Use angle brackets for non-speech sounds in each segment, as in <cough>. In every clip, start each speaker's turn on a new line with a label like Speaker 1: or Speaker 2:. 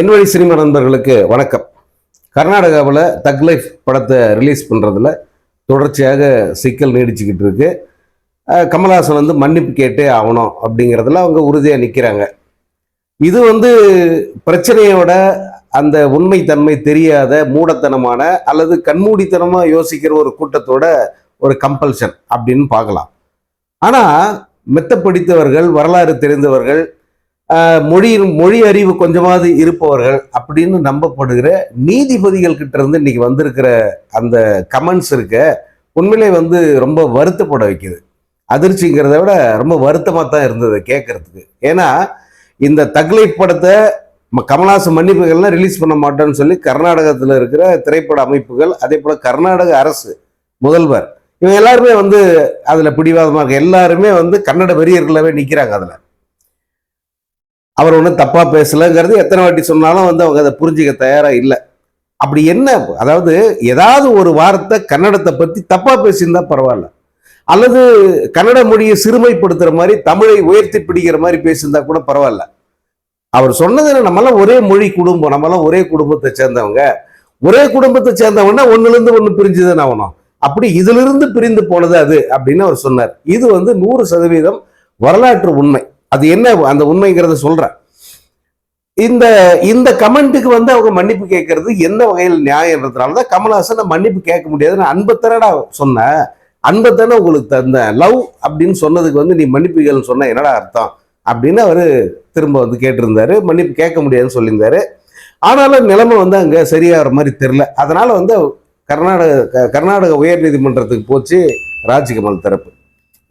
Speaker 1: என் வழி சினிமா நண்பர்களுக்கு வணக்கம். கர்நாடகாவில் தக் லைஃப் படத்தை ரிலீஸ் பண்ணுறதுல தொடர்ச்சியாக சிக்கல் நீடிச்சுக்கிட்டு இருக்கு. கமல்ஹாசன் வந்து மன்னிப்பு கேட்டே ஆகணும் அப்படிங்கிறதுல அவங்க உறுதியாக நிற்கிறாங்க இது வந்து பிரச்சனையோட அந்த உண்மைத்தன்மை தெரியாத மூடத்தனமான அல்லது கண்மூடித்தனமாக யோசிக்கிற ஒரு கூட்டத்தோட ஒரு கம்பல்ஷன் அப்படின்னு பார்க்கலாம். ஆனால் மெத்த படித்தவர்கள் வரலாறு தெரிந்தவர்கள் மொழி மொழி அறிவு கொஞ்சமாவது இருப்பவர்கள் அப்படின்னு நம்பப்படுகிற நீதிபதிகள் கிட்ட இருந்து இன்னைக்கு வந்திருக்கிற அந்த கமெண்ட்ஸ் இருக்க. உண்மையிலே வந்து ரொம்ப வருத்தப்பட வைக்குது. அதிர்ச்சிங்கிறத விட ரொம்ப வருத்தமாக தான் இருந்தது கேட்கறதுக்கு. ஏன்னா இந்த தக்லைஃப் படத்தை கமலாசன் மன்னிப்புகள்லாம் ரிலீஸ் பண்ண மாட்டோம்னு சொல்லி கர்நாடகத்தில் இருக்கிற திரைப்பட அமைப்புகள் அதே போல் கர்நாடக அரசு முதல்வர் இவங்க எல்லாருமே வந்து அதில் பிடிவாதமாக இருக்கு எல்லாருமே வந்து கன்னட பெரியர்களாகவே நிற்கிறாங்க அதில். அவர் ஒன்றும் தப்பாக பேசலைங்கிறது எத்தனை வாட்டி சொன்னாலும் வந்து அவங்க அதை புரிஞ்சிக்க தயாராக இல்லை. அப்படி என்ன அதாவது ஏதாவது ஒரு வார்த்தை கன்னடத்தை பற்றி தப்பாக பேசியிருந்தா பரவாயில்ல. அல்லது கன்னட மொழியை சிறுமைப்படுத்துகிற மாதிரி தமிழை உயர்த்தி பிடிக்கிற மாதிரி பேசியிருந்தா கூட பரவாயில்ல. அவர் சொன்னது நம்மளாம் நம்மலாம் ஒரே மொழி குடும்பம் நம்மலாம் ஒரே குடும்பத்தை சேர்ந்தவங்க. ஒரே குடும்பத்தை சேர்ந்தவங்கன்னா ஒன்றுலேருந்து ஒன்று பிரிஞ்சுதான் ஆகணும். அப்படி இதிலிருந்து பிரிந்து போனது அது அப்படின்னு அவர் சொன்னார். இது வந்து நூறு சதவீதம் வரலாற்று உண்மை. அது என்ன அந்த உண்மைங்கிறத சொல்றேன். இந்த இந்த கமெண்ட்டுக்கு வந்து அவங்க மன்னிப்பு கேட்கறது எந்த வகையில் நியாயன்றதுனால தான் கமல்ஹாசன் மன்னிப்பு கேட்க முடியாதுன்னு அன்பத்தனடா சொன்னேன். அன்பத்தானே உங்களுக்கு தந்த லவ் அப்படின்னு சொன்னதுக்கு வந்து நீ மன்னிப்புகள் சொன்ன என்னடா அர்த்தம்? அப்படின்னு அவர் திரும்ப வந்து கேட்டிருந்தாரு. மன்னிப்பு கேட்க முடியாதுன்னு சொல்லியிருந்தாரு. ஆனாலும் நிலைமை வந்து அங்கே சரியாகிற மாதிரி தெரில அதனால வந்து கர்நாடக கர்நாடக உயர் நீதிமன்றத்துக்கு போச்சு ராஜ்கமல் தரப்பு.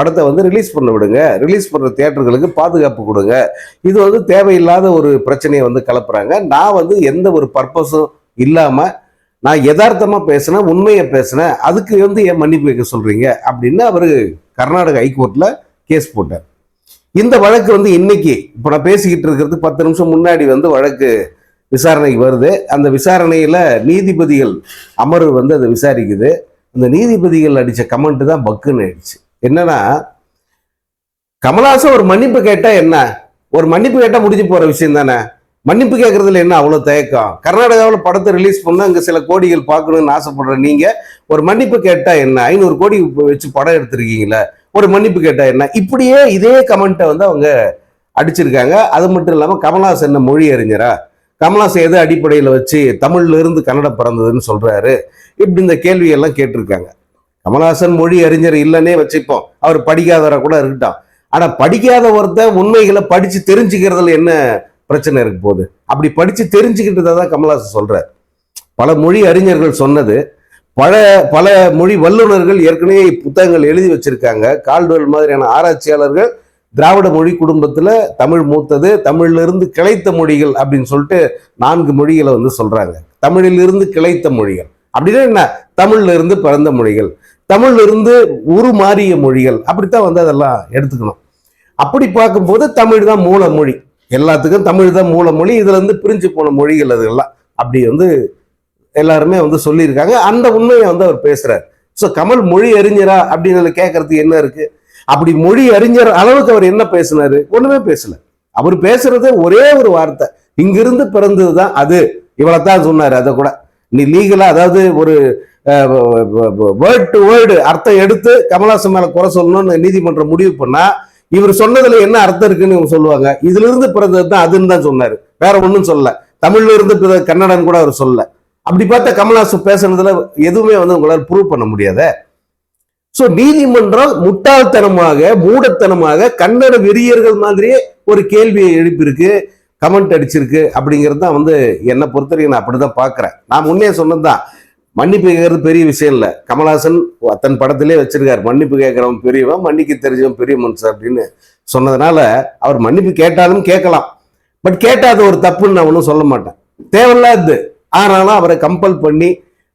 Speaker 1: படத்தை வந்து ரிலீஸ் பண்ண விடுங்க. ரிலீஸ் பண்ணுற தேட்டர்களுக்கு பாதுகாப்பு கொடுங்க. இது வந்து தேவையில்லாத ஒரு பிரச்சனையை வந்து கலப்புறாங்க. நான் வந்து எந்த ஒரு பர்பஸும் இல்லாமல் நான் யதார்த்தமாக பேசினேன் உண்மையை பேசினேன். அதுக்கு வந்து ஏன் மன்னிப்பு வைக்க சொல்கிறீங்க அப்படின்னு அவர் கர்நாடக ஹைகோர்ட்டில் கேஸ் போட்டார். இந்த வழக்கு வந்து இன்னைக்கு இப்போ நான் பேசிக்கிட்டு இருக்கிறது பத்து நிமிஷம் முன்னாடி வந்து வழக்கு விசாரணைக்கு வருது. அந்த விசாரணையில் நீதிபதிகள் அமர்வு வந்து அதை விசாரிக்குது. அந்த நீதிபதிகள் அடித்த கமெண்ட் தான் பக்குன்னு ஆயிடுச்சு. என்னன்னா கமலஹாசன் ஒரு மன்னிப்பு கேட்டால் என்ன? ஒரு மன்னிப்பு கேட்டால் முடிஞ்சு போகிற விஷயம் தானே? மன்னிப்பு கேட்கறதுல என்ன அவ்வளோ தயக்கம்? கர்நாடகாவில் படத்தை ரிலீஸ் பண்ணால் அங்கே சில கோடிகள் பார்க்கணும்னு ஆசைப்படுற நீங்கள் ஒரு மன்னிப்பு கேட்டால் என்ன? ஐநூறு கோடி வச்சு படம் எடுத்திருக்கீங்களே ஒரு மன்னிப்பு கேட்டால் என்ன? இப்படியே இதே கமெண்ட்டை வந்து அவங்க அடிச்சிருக்காங்க. அது மட்டும் இல்லாமல் கமல்ஹாசன் என்ன மொழி அறிஞரா? கமல்ஹாசன் எது அடிப்படையில் வச்சு தமிழ்ல இருந்து கன்னடம் பிறந்ததுன்னு சொல்கிறாரு இப்படி இந்த கேள்வியெல்லாம் கேட்டிருக்காங்க. கமல்ஹாசன் மொழி அறிஞர் இல்லைன்னே வச்சுப்போம். அவர் படிக்காதவரை கூட இருக்கட்டும். ஆனால் படிக்காத உண்மைகளை படித்து தெரிஞ்சுக்கிறதுல என்ன பிரச்சனை இருக்கு போகுது? அப்படி படித்து தெரிஞ்சுக்கிட்டதை தான் கமலஹாசன் சொல்கிறார் பல மொழி அறிஞர்கள் சொன்னது. பல பல மொழி வல்லுநர்கள் ஏற்கனவே புத்தகங்கள் எழுதி வச்சிருக்காங்க. கால்டுவெல் மாதிரியான ஆராய்ச்சியாளர்கள் திராவிட மொழி குடும்பத்தில் தமிழ் மூத்தது தமிழிலிருந்து கிளைத்த மொழிகள் அப்படின்னு சொல்லிட்டு நான்கு மொழிகளை வந்து சொல்கிறாங்க தமிழிலிருந்து கிளைத்த மொழிகள். அப்படின்னா என்ன? தமிழ்ல இருந்து பிறந்த மொழிகள் தமிழ்லேருந்து உருமாறிய மொழிகள் அப்படித்தான் வந்து அதெல்லாம் எடுத்துக்கணும். அப்படி பார்க்கும்போது தமிழ் தான் மூல மொழி எல்லாத்துக்கும் தமிழ் தான் மூல மொழி இதுலேருந்து பிரிஞ்சு போன மொழிகள் அதெல்லாம் அப்படி வந்து எல்லாருமே வந்து சொல்லியிருக்காங்க. அந்த உண்மையை வந்து அவர் பேசுகிறார் ஸோ கமல் மொழி அறிஞரா அப்படின்னு கேட்கறதுக்கு என்ன இருக்கு? அப்படி மொழி அறிஞர் அளவுக்கு அவர் என்ன பேசினாரு? ஒண்ணுமே பேசல. அவர் பேசுறது ஒரே ஒரு வார்த்தை. இங்கிருந்து பிறந்தது தான் அது. இவ்வளவுதான் சொன்னாரு அதை கூட. நீ லீகலா அதாவது ஒரு வேர்ட் டு வேர்டு அர்த்தம் எடுத்து கமல்ஹாசன் மேல குறை சொல்லணும்னு நீதிமன்றம் முடிவு பண்ணா இவர் சொன்னதுல என்ன அர்த்தம் இருக்குன்னு இவங்க சொல்லுவாங்க. இதுல இருந்து பிறந்தது தான் அதுன்னு தான் சொன்னாரு. வேற ஒன்றும் சொல்லல. தமிழ்ல இருந்து பிறந்த கன்னடன் கூட அவர் சொல்லல. அப்படி பார்த்தா கமல்ஹாசன் பேசுனதுல எதுவுமே வந்து உங்களால் ப்ரூவ் பண்ண முடியாத. ஸோ நீதிமன்றம் முட்டாள்தனமாக மூடத்தனமாக கன்னட வெறியர்கள் மாதிரியே ஒரு கேள்வியை எழுப்பியிருக்கு கமெண்ட் அடிச்சிருக்கு அப்படிங்கிறது தான் வந்து என்னை பொறுத்தவரைக்கும் நான் அப்படிதான் பார்க்குறேன். நான் முன்னே சொன்னதுதான். மன்னிப்பு கேட்கறது பெரிய விஷயம் இல்லை. கமல்ஹாசன் தன் படத்திலே வச்சிருக்காரு. மன்னிப்பு கேட்குறவன் பெரியவன் மன்னிக்க தெரிஞ்சவன் பெரிய மனுஷன் அப்படின்னு சொன்னதுனால அவர் மன்னிப்பு கேட்டாலும் கேட்கலாம். பட் கேட்டாத ஒரு தப்புன்னு நான் ஒன்றும் சொல்ல மாட்டேன். தேவையில்லாது ஆனாலும் அவரை கம்பல் பண்ணி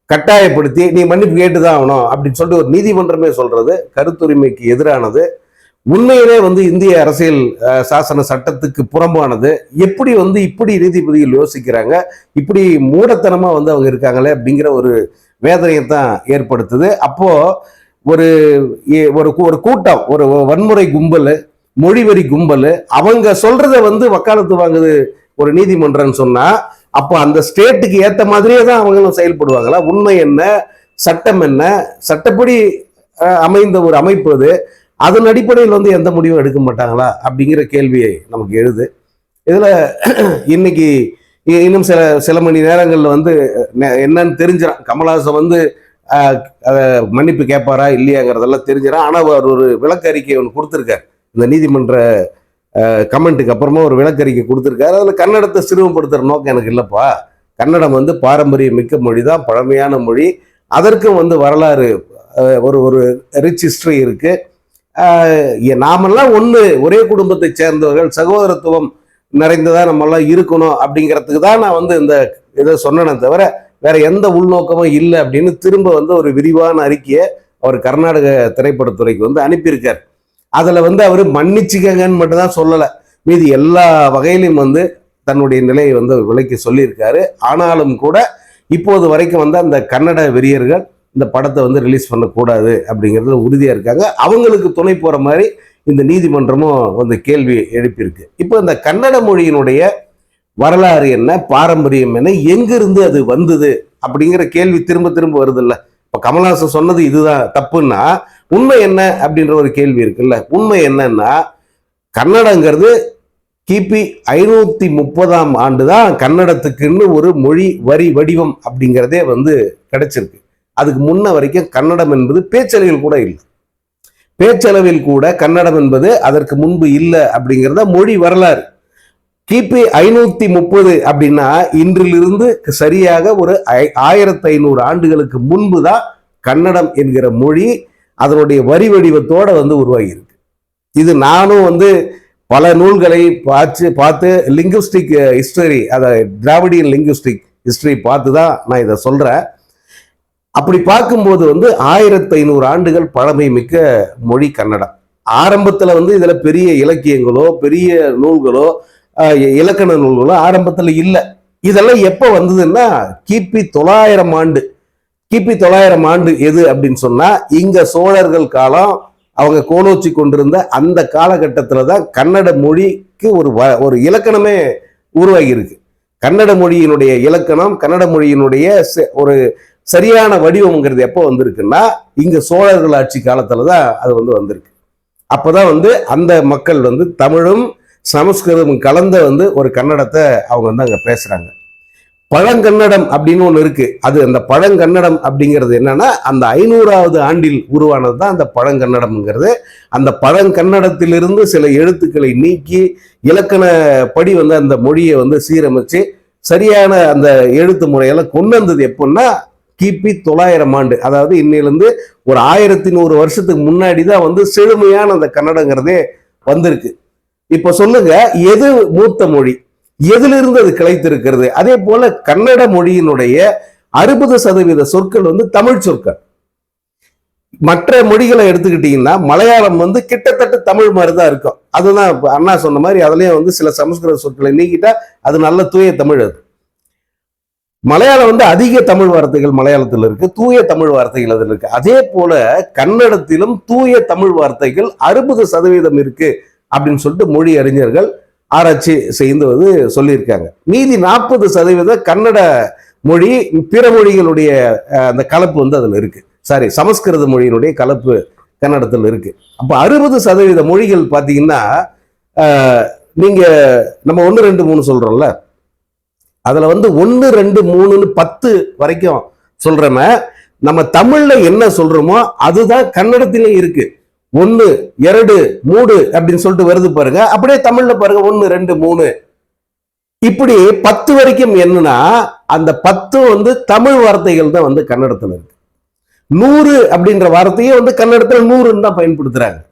Speaker 1: கட்டாயப்படுத்தி நீ மன்னிப்பு கேட்டுதான் ஆகணும் அப்படின்னு சொல்லிட்டு ஒரு நீதிமன்றமே சொல்றது கருத்துரிமைக்கு எதிரானது. உண்மையிலே வந்து இந்திய அரசியல் சாசன சட்டத்துக்கு புறம்பானது. எப்படி வந்து இப்படி நீதிபதிகள் யோசிக்கிறாங்க? இப்படி மூடத்தனமாக வந்து அவங்க இருக்காங்களே அப்படிங்கிற ஒரு வேதனையை தான் ஏற்படுத்துது. அப்போது ஒரு ஒரு ஒரு கூட்டம் ஒரு வன்முறை கும்பல் மொழிவெறி கும்பல் அவங்க சொல்கிறத வந்து வக்காலத்து வாங்குது ஒரு நீதிமன்றம்னு சொன்னால் அப்போ அந்த ஸ்டேட்டுக்கு ஏற்ற மாதிரியே தான் அவங்களும் செயல்படுவாங்களா? உண்மை என்ன? சட்டம் என்ன? சட்டப்படி அமைந்த ஒரு அமைப்பு அது. அதன் அடிப்படையில் வந்து எந்த முடிவும் எடுக்க மாட்டாங்களா அப்படிங்கிற கேள்வியை நமக்கு எழுது. இதில் <clears throat> இன்னைக்கு இன்னும் சில சில மணி நேரங்களில் வந்து நெ- என்னன்னு தெரிஞ்சிடும் கமல்ஹாசன் வந்து அதை மன்னிப்பு கேட்பாரா இல்லையாங்கிறதெல்லாம் தெரிஞ்சிடும் ஆனால் அவர் ஒரு விளக்கறிக்கை ஒன்று கொடுத்துருக்காரு. இந்த நீதிமன்ற கமெண்ட்டுக்கு அப்புறமா ஒரு விளக்கறிக்கை கொடுத்துருக்காரு. அதில் கன்னடத்தை சிறுமப்படுத்துகிற நோக்கம் எனக்கு இல்லைப்பா. கன்னடம் வந்து பாரம்பரிய மிக்க மொழி தான் பழமையான மொழி. அதற்கும் வந்து வரலாறு ஒரு ஒரு ரிச் ஹிஸ்ட்ரி இருக்குது நாமெல்லாம் ஒன்று ஒரே குடும்பத்தை சேர்ந்தவர்கள் சகோதரத்துவம் நிறைந்ததாக நம்மெல்லாம் இருக்கணும் அப்படிங்கிறதுக்கு தான் நான் வந்து இந்த இதை சொன்னேனே தவிர வேற எந்த உள்நோக்கமும் இல்லை அப்படின்னு திரும்ப வந்து ஒரு விரிவான அறிக்கையை அவர் கர்நாடக திரைப்படத்துறைக்கு வந்து அனுப்பியிருக்கார். அதில் வந்து அவர் மன்னிச்சுக்கங்கன்னு மட்டும் தான் சொல்லலை. மீதி எல்லா வகையிலையும் வந்து தன்னுடைய நிலையை வந்து விலைக்கு சொல்லியிருக்காரு. ஆனாலும் கூட இப்போது வரைக்கும் வந்து அந்த கன்னட வெறியர்கள் இந்த படத்தை வந்து ரிலீஸ் பண்ணக்கூடாது அப்படிங்கிறது உறுதியாக இருக்காங்க. அவங்களுக்கு துணை போகிற மாதிரி இந்த நீதிமன்றமும் வந்து கேள்வி எழுப்பியிருக்கு. இப்போ இந்த கன்னட மொழியினுடைய வரலாறு என்ன பாரம்பரியம் என்ன எங்கிருந்து அது வந்தது அப்படிங்கிற கேள்வி திரும்ப திரும்ப வருதுல்ல. இப்போ கமல்ஹாசன் சொன்னது இதுதான் தப்புன்னா உண்மை என்ன அப்படின்ற ஒரு கேள்வி இருக்குல்ல. உண்மை என்னன்னா கன்னடங்கிறது கிபி ஐநூற்றி முப்பதாம் ஆண்டு தான் கன்னடத்துக்குன்னு ஒரு மொழி வரி வடிவம் அப்படிங்கிறதே வந்து கிடைச்சிருக்கு. அதுக்கு முன்ன வரைக்கும் கன்னடம் என்பது பேச்சளவில் கூட இல்லை. பேச்சளவில் கூட கன்னடம் என்பது அதற்கு முன்பு இல்லை அப்படிங்கிறத மொழி வரலாறு. கிபி ஐநூத்தி முப்பது அப்படின்னா இன்றிலிருந்து சரியாக ஒரு ஐ- ஆயிரத்தி ஐநூறு ஆண்டுகளுக்கு முன்பு தான் கன்னடம் என்கிற மொழி அதனுடைய வரி வடிவத்தோட வந்து உருவாகியிருக்கு. இது நானும் வந்து பல நூல்களை பார்த்து பார்த்து லிங்குஸ்டிக் ஹிஸ்டரி அதை திராவிடியன் லிங்குஸ்டிக் ஹிஸ்டரி பார்த்து தான் நான் இதை சொல்றேன். அப்படி பார்க்கும்போது வந்து ஆயிரத்தி ஐநூறு ஆண்டுகள் பழமை மிக்க மொழி கன்னடம். ஆரம்பத்தில் வந்து இதில் பெரிய இலக்கியங்களோ பெரிய நூல்களோ இலக்கண நூல்களோ ஆரம்பத்தில் இல்லை. இதெல்லாம் எப்போ வந்ததுன்னா கிபி தொள்ளாயிரம் ஆண்டு. கிபி தொள்ளாயிரம் ஆண்டு எது அப்படின்னு சொன்னால் இங்கே சோழர்கள் காலம் அவங்க கோலோச்சி கொண்டிருந்த அந்த காலகட்டத்தில் தான் கன்னட மொழிக்கு ஒரு வ- ஒரு இலக்கணமே உருவாகியிருக்கு கன்னட மொழியினுடைய இலக்கணம் கன்னட மொழியினுடைய செ- ஒரு சரியான வடிவம்ங்கிறது எப்போ வந்திருக்குன்னா இங்கே சோழர்கள் ஆட்சி காலத்தில் தான் அது வந்து வந்திருக்கு. அப்பதான் வந்து அந்த மக்கள் வந்து தமிழும் சமஸ்கிருதமும் கலந்த வந்து ஒரு கன்னடத்தை அவங்க வந்து அங்கே பேசுகிறாங்க பழங்கன்னடம் அப்படின்னு ஒன்று இருக்குது அது அந்த பழங்கன்னடம் அப்படிங்கிறது என்னன்னா அந்த ஐநூறாவது ஆண்டில் உருவானது தான் அந்த பழங்கன்னடம்ங்கிறது. அந்த பழங்கன்னடத்திலிருந்து சில எழுத்துக்களை நீக்கி இலக்கணப்படி வந்து அந்த மொழியை வந்து சீரமைச்சு சரியான அந்த எழுத்து முறையெல்லாம் கொண்டு வந்தது எப்போன்னா கிபி தொள்ளாயிரம் ஆண்டு. அதாவது இன்னிலிருந்து ஒரு ஆயிரத்தி நூறு வருஷத்துக்கு முன்னாடி தான் வந்து செழுமையான அந்த கன்னடங்கிறதே வந்திருக்கு. இப்ப சொல்லுங்க எது மூத்த மொழி? எதிலிருந்து அது கிளைத்திருக்கிறது? அதே போல கன்னட மொழியினுடைய அறுபது சதவீத சொற்கள் வந்து தமிழ் சொற்கள். மற்ற மொழிகளை எடுத்துக்கிட்டீங்கன்னா மலையாளம் வந்து கிட்டத்தட்ட தமிழ் மாதிரி தான் இருக்கும். அதுதான் அண்ணா சொன்ன மாதிரி அதுலயும் வந்து சில சமஸ்கிருத சொற்களை நீக்கிட்டா அது நல்ல தூய தமிழ் அது. மலையாளம் வந்து அதிக தமிழ் வார்த்தைகள் மலையாளத்தில் இருக்கு தூய தமிழ் வார்த்தைகள் அதில் இருக்கு. அதே போல கன்னடத்திலும் தூய தமிழ் வார்த்தைகள் அறுபது சதவீதம் இருக்கு அப்படின்னு சொல்லிட்டு மொழி அறிஞர்கள் ஆராய்ச்சி செய்து வந்து சொல்லியிருக்காங்க. மீதி நாற்பது சதவீத கன்னட மொழி பிற மொழிகளுடைய அந்த கலப்பு வந்து அதில் இருக்கு. சாரி சமஸ்கிருத மொழியினுடைய கலப்பு கன்னடத்தில் இருக்கு. அப்போ அறுபது சதவீத மொழிகள் பார்த்தீங்கன்னா நீங்க நம்ம ஒன்று ரெண்டு மூணு சொல்றோம்ல? அதில் வந்து ஒன்று ரெண்டு மூணுன்னு பத்து வரைக்கும் சொல்கிறோம நம்ம தமிழில் என்ன சொல்கிறோமோ அதுதான் கன்னடத்திலையும் இருக்குது ஒன்று இரண்டு மூணு அப்படின்னு சொல்லிட்டு வருது பாருங்க. அப்படியே தமிழில் பாருங்க ஒன்று ரெண்டு மூணு. இப்படி பத்து வரைக்கும் என்னன்னா அந்த பத்து வந்து தமிழ் வார்த்தைகள் தான் வந்து கன்னடத்தில் இருக்கு. நூறு அப்படின்ற வார்த்தையே வந்து கன்னடத்தில் நூறுன்னு தான் பயன்படுத்துறாங்க.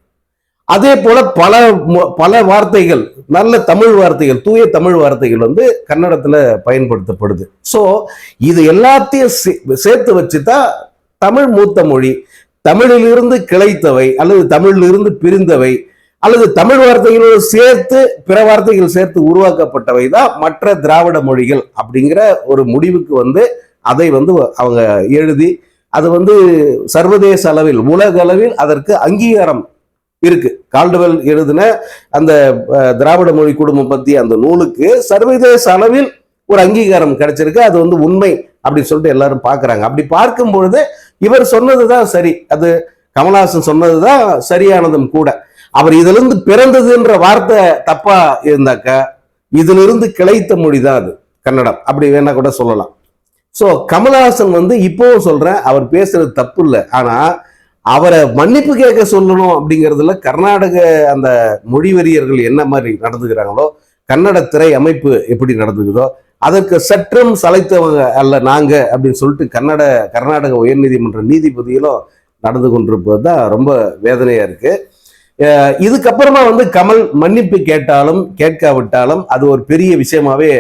Speaker 1: அதே போல பல மொ- பல வார்த்தைகள் நல்ல தமிழ் வார்த்தைகள் தூய தமிழ் வார்த்தைகள் வந்து கன்னடத்துல பயன்படுத்தப்படுது. ஸோ இது எல்லாத்தையும் சே- சேர்த்து வச்சுதான் தமிழ் மூத்த மொழி தமிழிலிருந்து கிளைத்தவை அல்லது தமிழிலிருந்து பிரிந்தவை அல்லது தமிழ் வார்த்தைகளோடு சேர்த்து பிற வார்த்தைகள் சேர்த்து உருவாக்கப்பட்டவை தான் மற்ற திராவிட மொழிகள் அப்படிங்கிற ஒரு முடிவுக்கு வந்து அதை வந்து அவங்க எழுதி அது வந்து சர்வதேச அளவில் உலக அளவில் அதற்கு அங்கீகாரம் இருக்கு. கால்டுவெல் எழுதின அந்த திராவிட மொழி குடும்பம் பத்தி அந்த நூலுக்கு சர்வதேச அளவில் ஒரு அங்கீகாரம் கிடைச்சிருக்கு. அது வந்து உண்மை அப்படின்னு சொல்லிட்டு எல்லாரும் பார்க்குறாங்க. அப்படி பார்க்கும் பொழுது இவர் சொன்னது தான் சரி. அது கமலஹாசன் சொன்னதுதான் சரியானதும் கூட. அவர் இதிலிருந்து பிறந்ததுன்ற வார்த்தை தப்பா இருந்தாக்கா இதிலிருந்து கிளைத்த மொழி தான் அது கன்னடம். அப்படி வேணா கூட சொல்லலாம். ஸோ கமலஹாசன் வந்து இப்போவும் சொல்றேன் அவர் பேசுறது தப்பு இல்லை. ஆனா அவரை மன்னிப்பு கேட்க சொல்லணும் அப்படிங்கிறதுல கர்நாடக அந்த மொழிவெறியர்கள் என்ன மாதிரி நடந்துக்கிறாங்களோ கன்னட திரை அமைப்பு எப்படி நடந்துக்குதோ அதற்கு சற்றும் சளைத்தவங்க அல்ல நாங்க அப்படின்னு சொல்லிட்டு கன்னட கர்நாடக உயர்நீதிமன்ற நீதிபதியிலும் நடந்து கொண்டிருப்பது தான் ரொம்ப வேதனையா இருக்கு. இதுக்கப்புறமா வந்து கமல் மன்னிப்பு கேட்டாலும் கேட்காவிட்டாலும் அது ஒரு பெரிய விஷயமாவே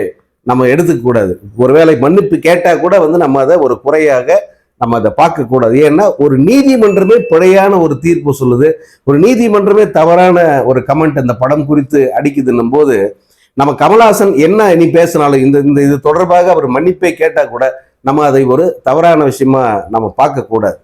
Speaker 1: நம்ம எடுத்துக்க கூடாது. ஒருவேளை மன்னிப்பு கேட்டால் கூட வந்து நம்ம அதை ஒரு குறையாக நம்ம அதை பார்க்கக்கூடாது ஏன்னா ஒரு நீதிமன்றமே பிழையான ஒரு தீர்ப்பு சொல்லுது. ஒரு நீதிமன்றமே தவறான ஒரு கமெண்ட் அந்த படம் குறித்து அடிக்குதுன்னும் போது நம்ம கமல்ஹாசன் என்ன இனி பேசினாலும் இந்த இந்த இது தொடர்பாக அவர் மன்னிப்பை கேட்டால் கூட நம்ம அதை ஒரு தவறான விஷயமா நம்ம பார்க்கக்கூடாது